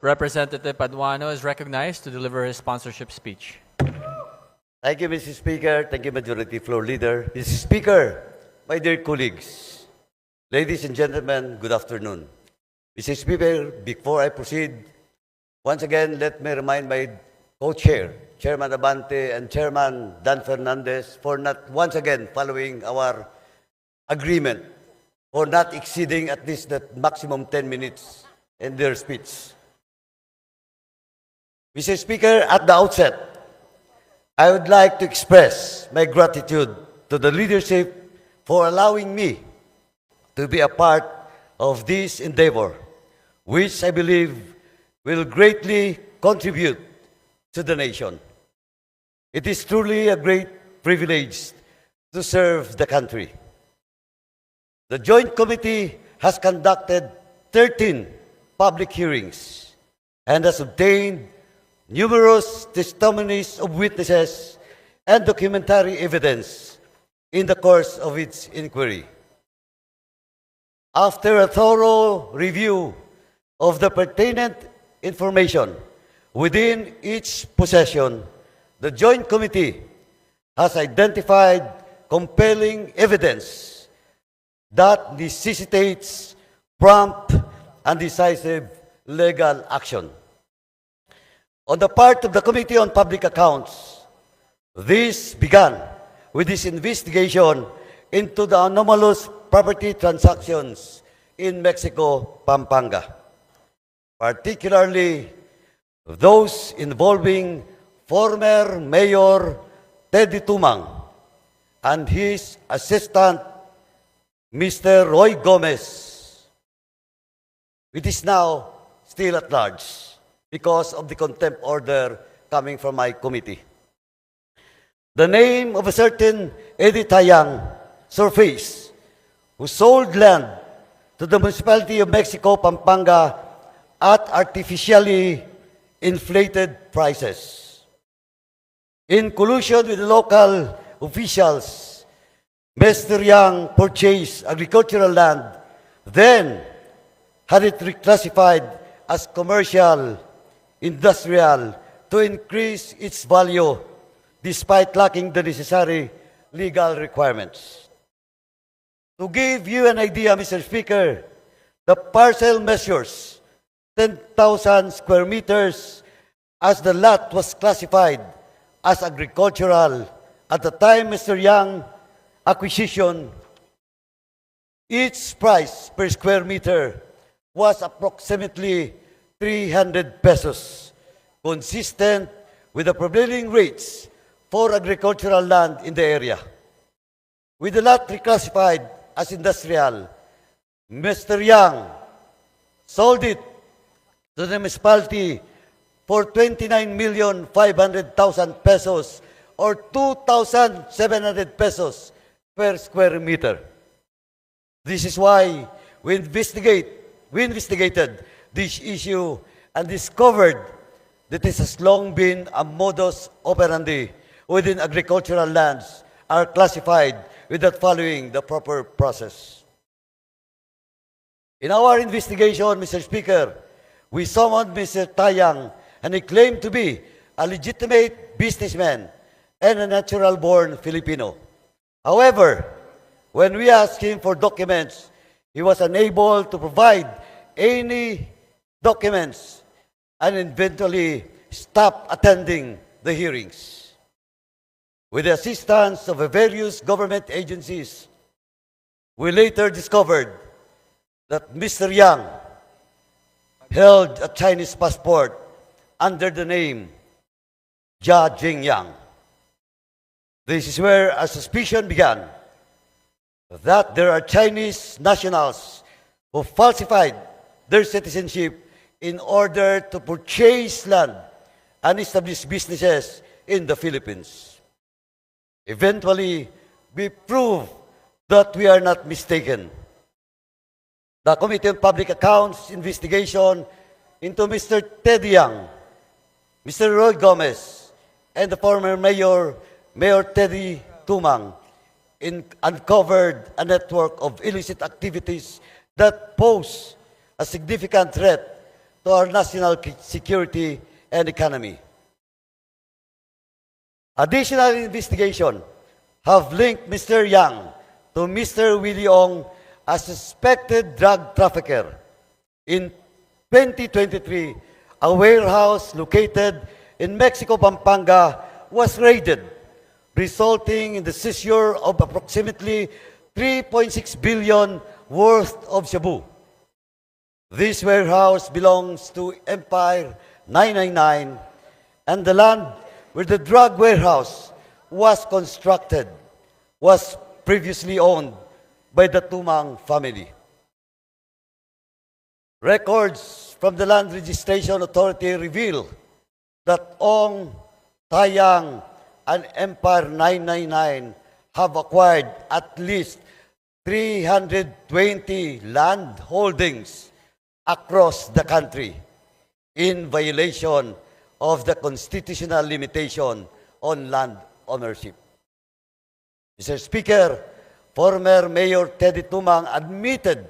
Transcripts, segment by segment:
Representative Paduano is recognized to deliver his sponsorship speech. Thank you, Mr. Speaker. Thank you, Majority Floor Leader. Mr. Speaker, my dear colleagues, ladies and gentlemen, good afternoon. Mr. Speaker, before I proceed, once again, let me remind my co-chair, Chairman Abante and Chairman Dan Fernandez, for not once again following our agreement for not exceeding at least the maximum 10 minutes in their speech. Mr. Speaker, at the outset, I would like to express my gratitude to the leadership for allowing me to be a part of this endeavor, which I believe will greatly contribute to the nation. It is truly a great privilege to serve the country. The Joint Committee has conducted 13 public hearings and has obtained numerous testimonies of witnesses and documentary evidence in the course of its inquiry. After a thorough review of the pertinent information within each possession, the Joint Committee has identified compelling evidence that necessitates prompt and decisive legal action. On the part of the Committee on Public Accounts, this began with this investigation into the anomalous property transactions in Mexico, Pampanga, particularly those involving former Mayor Teddy Tumang and his assistant, Mr. Roy Gomez. It is now still at large because of the contempt order coming from my committee. The name of a certain Eddie Tayang surfaced, who sold land to the municipality of Mexico, Pampanga, at artificially inflated prices. In collusion with the local officials, Mr. Yang purchased agricultural land, then had it reclassified as commercial, industrial, to increase its value despite lacking the necessary legal requirements. To give you an idea, Mr. Speaker, the parcel measures 10,000 square meters as the lot was classified as agricultural at the time Mr. Young acquisition each price per square meter was approximately 300 pesos, consistent with the prevailing rates for agricultural land in the area. With the lot reclassified as industrial, Mr. Young sold it to the municipality for 29,500,000 pesos or 2,700 pesos per square meter. This is why we investigate, we investigated this issue and discovered that this has long been a modus operandi within agricultural lands are classified without following the proper process. In our investigation, Mr. Speaker, we summoned Mr. Tayang and he claimed to be a legitimate businessman and a natural-born Filipino. However, when we asked him for documents, he was unable to provide any documents and eventually stopped attending the hearings. With the assistance of various government agencies, we later discovered that Mr. Yang held a Chinese passport under the name Jia Jingyang. This is where a suspicion began that there are Chinese nationals who falsified their citizenship in order to purchase land and establish businesses in the Philippines. Eventually, we proved that we are not mistaken. The Committee on Public Accounts investigation into Mr. Ted Young, Mr. Roy Gomez, and the former mayor, Mayor Teddy Tumang, in, uncovered a network of illicit activities that pose a significant threat to our national security and economy. Additional investigation have linked Mr. Yang to Mr. Willie Ong as suspected drug trafficker. In 2023, a warehouse located in Mexico, Pampanga was raided, resulting in the seizure of approximately 3.6 billion worth of shabu. This warehouse belongs to Empire 999 and the land where the drug warehouse was constructed was previously owned by the Tumang family. Records from the Land Registration Authority reveal that Ong, Tayang, and Empire 999 have acquired at least 320 land holdings across the country in violation of the constitutional limitation on land ownership. Mr. Speaker, former Mayor Teddy Tumang admitted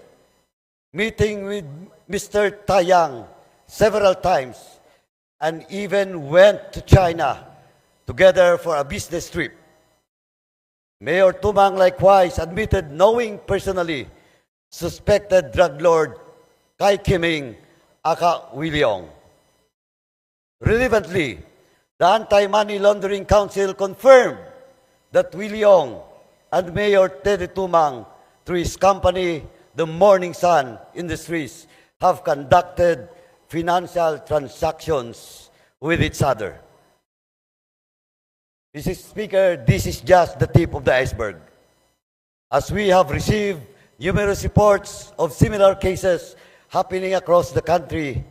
meeting with Mr. Tayang several times and even went to China together for a business trip. Mayor Tumang likewise admitted knowing personally suspected drug lord Kai Kiming aka Williong. Relevantly, the Anti-Money Laundering Council confirmed that Williong and Mayor Teddy Tumang, through his company, the Morning Sun Industries, have conducted financial transactions with each other. Mr. Speaker, this is just the tip of the iceberg. As we have received numerous reports of similar cases happening across the country,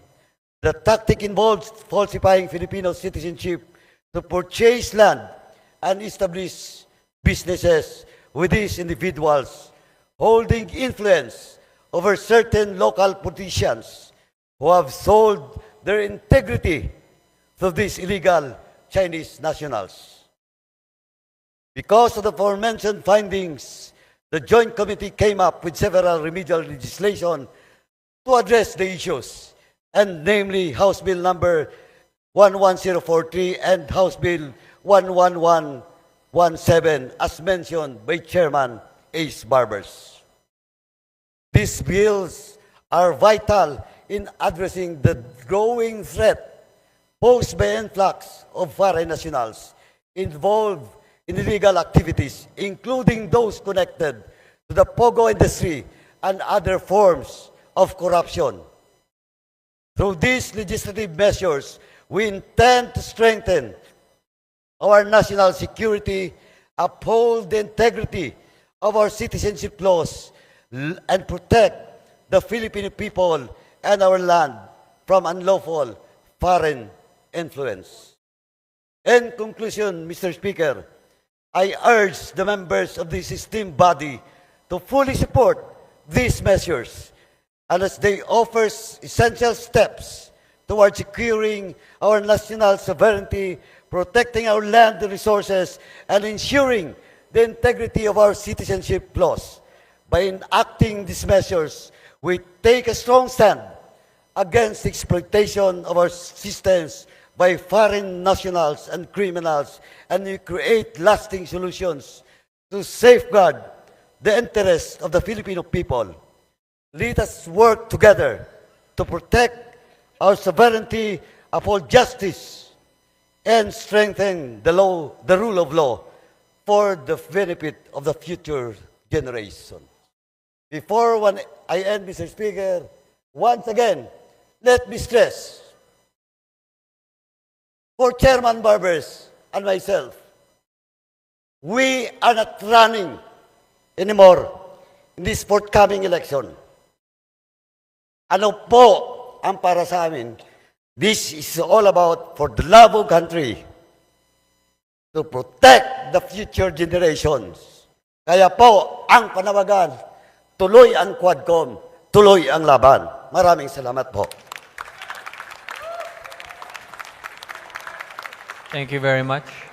the tactic involves falsifying Filipino citizenship to purchase land and establish businesses with these individuals, holding influence over certain local politicians who have sold their integrity to these illegal Chinese nationals. Because of the aforementioned findings, the Joint Committee came up with several remedial legislation to address the issues, and namely House Bill number 11043 and House Bill 11117, as mentioned by Chairman Ace Barbers. These bills are vital in addressing the growing threat posed by influx of foreign nationals involved in illegal activities, including those connected to the pogo industry and other forms of corruption. Through these legislative measures, we intend to strengthen our national security, uphold the integrity of our citizenship laws, and protect the Filipino people and our land from unlawful foreign influence. In conclusion, Mr. Speaker, I urge the members of this esteemed body to fully support these measures and as they offer essential steps towards securing our national sovereignty, protecting our land resources, and ensuring the integrity of our citizenship laws. By enacting these measures, we take a strong stand against exploitation of our systems by foreign nationals and criminals, and we create lasting solutions to safeguard the interests of the Filipino people. Let us work together to protect our sovereignty, uphold justice, and strengthen the law, the rule of law for the benefit of the future generation. Before when I end, Mr. Speaker, once again, let me stress for Chairman Barbers and myself, we are not running anymore in this forthcoming election. Ano po ang para sa amin? This is all about for the love of country to protect the future generations. Kaya po, ang panawagan, tuloy ang Quadcom, tuloy ang laban. Maraming salamat po. Thank you very much.